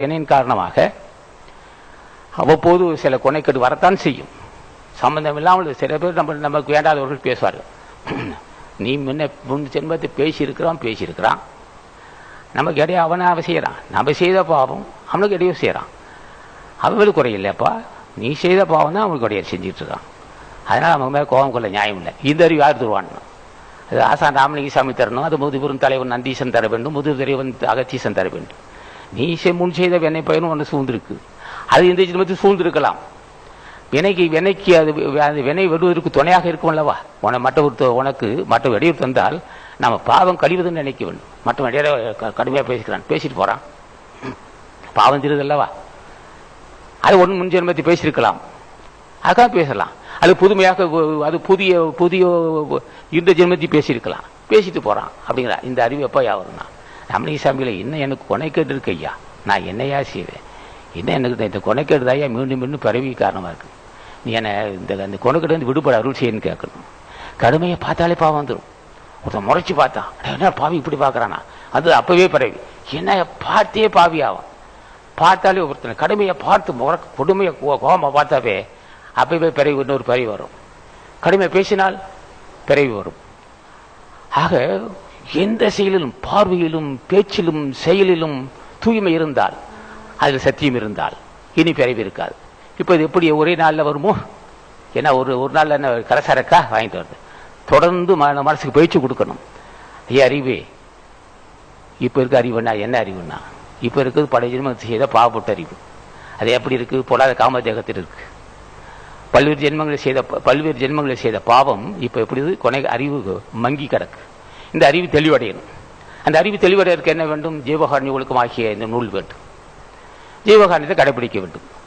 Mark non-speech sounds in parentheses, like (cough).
வினையின் காரணமாக அவ்வப்போது சில கொனைக்கெடு வரத்தான் செய்யும். சம்பந்தம் இல்லாமல் சில பேர் நம்ம நமக்கு வேண்டாதவர்கள் பேசுவார்கள். (clears throat) நீ முன்ன முன் ஜென்மத்தை பேசியிருக்கிறான் பேசியிருக்கிறான். நமக்கு இடையே அவனை அவன் செய்கிறான். நம்ம செய்த பாவம் அவனுக்கு இடையே செய்கிறான். அவங்களுக்கு குறையில்லைப்பா நீ செய்த பாவம் தான் அவனுக்கு இடையே செஞ்சுட்டு இருக்கான் அதனால் அவங்க மேலே கோபம் கொள்ள நியாயம் இல்லை. இந்த அறிவு யார் தருவான்னு? அது ஆசான் ராமலிங்க சாமி தரணும். அது முதுபெரும் தலைவன் நந்தீசன் தர வேண்டும். முது தலைவன் அகத்தீசன் தர வேண்டும். நீ செ- முன் செய்த வெண்ணெய் பயனும் ஒன்று சூழ்ந்திருக்கு. அது இந்த ஜென்மத்தில் சூழ்ந்திருக்கலாம். வினைக்கு வினைக்கு அது அது வினை வெடுவதற்கு துணையாக இருக்கும் அல்லவா? உன மற்ற ஒரு உனக்கு மற்ற வெடியூர் தந்தால் நம்ம பாவம் கழிவதுன்னு நினைக்க வேண்டும். மற்ற இடையில க- கடுமையாக பேசிக்கிறான். பேசிட்டு போகிறான் பாவம் தெரியுது அல்லவா? அது ஒன்று முன் ஜென்மத்தை பேசியிருக்கலாம். அதுக்காக பேசலாம். அது புதுமையாக அது புதிய புதிய இந்த ஜென்மத்தை பேசியிருக்கலாம். பேசிட்டு போகிறான் அப்படிங்கிறா இந்த அறிவு எப்போ யாவதுன்னா ரமணிக சாமியில் இன்னும் எனக்கு கொனைக்கேடு இருக்கு ஐயா? நான் என்னையா செய்வேன்? என்ன எனக்கு இந்த கொனைக்கேடு தான் ஐயா? மீண்டும் மீண்டும் பரவி காரணமாக இருக்கு. நீ என்னை இந்த அந்த கொனைக்கேடு வந்து விடுபட அருள் செய்யன்னு கேட்கணும். கடுமையை பார்த்தாலே பாவம் வந்துடும் ஒருத்தன் முறைச்சி பார்த்தான் என்ன பாவி இப்படி பார்க்குறானா? அது அப்பவே பரவி. என்ன பார்த்தே பாவி ஆகும் பார்த்தாலே ஒருத்தனை கடுமையை பார்த்து முறை கொடுமையை கோபமாக பார்த்தாவே அப்பவே பிறவி இன்னொரு பிறவி வரும். கடுமை பேசினால் பிறவி வரும். ஆக எந்த செயலிலும் பார்வையிலும் பேச்சிலும் செயலிலும் தூய்மை இருந்தால் அதில் சத்தியம் இருந்தால் இனி பிறவி இருக்காது. இப்போ இது எப்படி ஒரே நாளில் வருமோ? ஏன்னா ஒரு ஒரு நாளில் என்ன கரசரக்கா வாங்கிட்டு வருது. தொடர்ந்து மனசுக்கு பயிற்சி கொடுக்கணும். ஐயா அறிவே. இப்போ இருக்க அறிவுன்னா என்ன அறிவுன்னா? இப்போ இருக்கிறது பழைய ஜென்மம் செய்த பாவப்பட்ட அறிவு. அது எப்படி இருக்குது பொல்லாத காமதேகத்தில் இருக்கு. பல்வேறு ஜென்மங்களை செய்த பல்வேறு ஜென்மங்களை செய்த பாவம் இப்போ எப்படி கொனை அறிவு மங்கி கிடக்கு. இந்த அறிவு தெளிவடையணும். அந்த அறிவு தெளிவடையறதுக்கு என்ன வேண்டும்? ஜீவகாரணி ஒழுக்கம் ஆகிய இந்த நூல் வேண்டும். ஜீவகாரணியத்தை கடைபிடிக்க வேண்டும்.